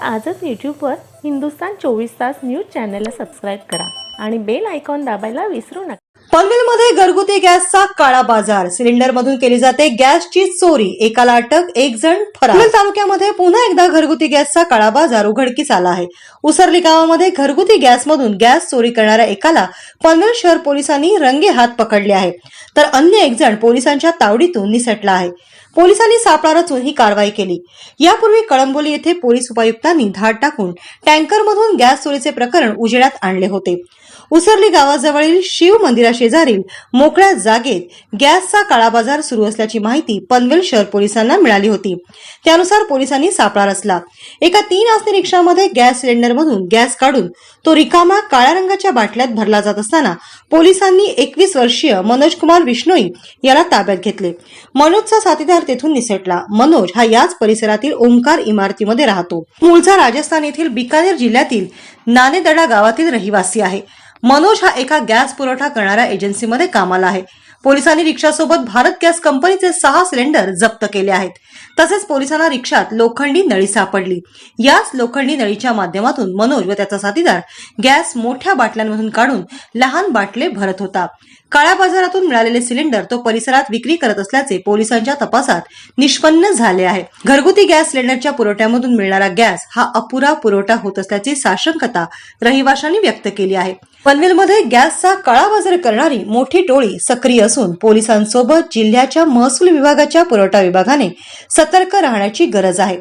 आजच यूट्यूबवर हिंदुस्तान चोवीस तास न्यूज चॅनलला सबस्क्राईब करा आणि बेल आयकॉन दाबायला विसरू नका. पनवेलमध्ये घरगुती गॅसचा काळा बाजार. सिलेंडर मधून केली जाते गॅसची चोरी. एकाला अटक एक जण फरार. तालुक्यामध्ये पुन्हा एकदा घरगुती गॅसचा काळा बाजार उघडकीस आला आहे. उसरली गावामध्ये घरगुती गॅसमधून गॅस चोरी करणाऱ्या एकाला पनवेल शहर पोलिसांनी रंगे हात पकडले आहे. तर अन्य एक जण पोलिसांच्या तावडीतून निसटला आहे. पोलिसांनी सापळा रचून ही कारवाई केली. यापूर्वी कळंबोली येथे पोलीस उपायुक्तांनी धाड टाकून टँकरमधून गॅस चोरीचे प्रकरण उजेडात आणले होते. उसरली गावाजवळील शिव मंदिराशेजारील मोकळ्या जागेत गॅसचा काळा बाजार सुरू असल्याची माहिती पनवेल शहर पोलिसांना मिळाली होती. त्यानुसार पोलिसांनी सापळा रचला एका तीन आसनी रिक्षामध्ये गॅस सिलेंडरमधून गॅस काढून तो रिकामा काळ्या रंगाच्या बाटल्यात भरला जात असताना पोलिसांनी एकवीस वर्षीय मनोज कुमार विष्णोई याला ताब्यात घेतले. मनोजचा साथीदार तेथून निसटला. मनोज हा याच परिसरातील ओंकार इमारतीमध्ये राहतो. मूळचा राजस्थान येथील बिकानेर जिल्ह्यातील नानेदडा गावातील रहिवासी आहे. मनोज हा एका गॅस पुरवठा करणाऱ्या एजन्सीमध्ये कामाला आहे. पोलिसांनी रिक्षासोबत भारत गॅस कंपनीचे सहा सिलेंडर जप्त केले आहेत. तसेच पोलिसांना रिक्षात लोखंडी नळी सापडली. याच लोखंडी नळीच्या माध्यमातून मनोज व त्याचा साथीदार गॅस मोठ्या बाटल्यांमधून काढून लहान बाटले भरत होता. काळ्या बाजारातून मिळालेले सिलेंडर तो परिसरात विक्री करत असल्याचे पोलिसांच्या तपासात निष्पन्न झाले आहे. घरगुती गॅस सिलेंडरच्या पुरवठ्यामधून मिळणारा गॅस हा अपुरा पुरवठा होत असल्याची साशंकता रहिवाशांनी व्यक्त केली आहे. पनवेलमध्ये गॅसचा काळाबाजार करणारी मोठी टोळी सक्रिय असून पोलिसांसोबत जिल्ह्याच्या महसूल विभागाच्या पुरवठा विभागाने सतर्क राहण्याची गरज आहे.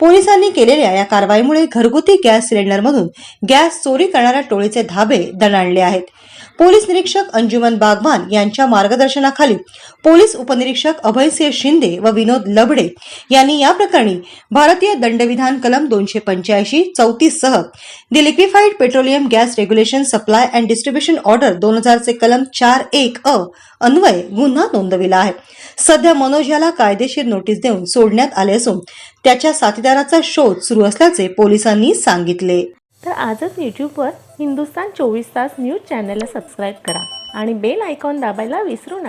पोलिसांनी केलेल्या या कारवाईमुळे घरगुती गॅस सिलेंडरमधून गॅस चोरी करणाऱ्या टोळीचे धाबे दणाणले आहेत. पोलीस निरीक्षक अंजुमन बागवान यांच्या मार्गदर्शनाखाली पोलीस उपनिरीक्षक अभयसिंह शिंदे व विनोद लबडे यांनी या प्रकरणी भारतीय दंडविधान कलम दोनशे पंच्याऐंशी चौतीस सह the liquefied petroleum gas regulation supply and distribution order दोन हजारचे कलम चार एक अ अन्वये गुन्हा नोंदविला आहे. सध्या मनोज याला कायदेशीर नोटीस देऊन सोडण्यात आले असून त्याच्या साथीदाराचा शोध सुरू असल्याचे पोलिसांनी सांगितले. तर आजच यूट्यूबवर हिंदुस्तान चोवीस तास न्यूज चॅनलला सबस्क्राईब करा आणि बेल आयकॉन दाबायला विसरू नका.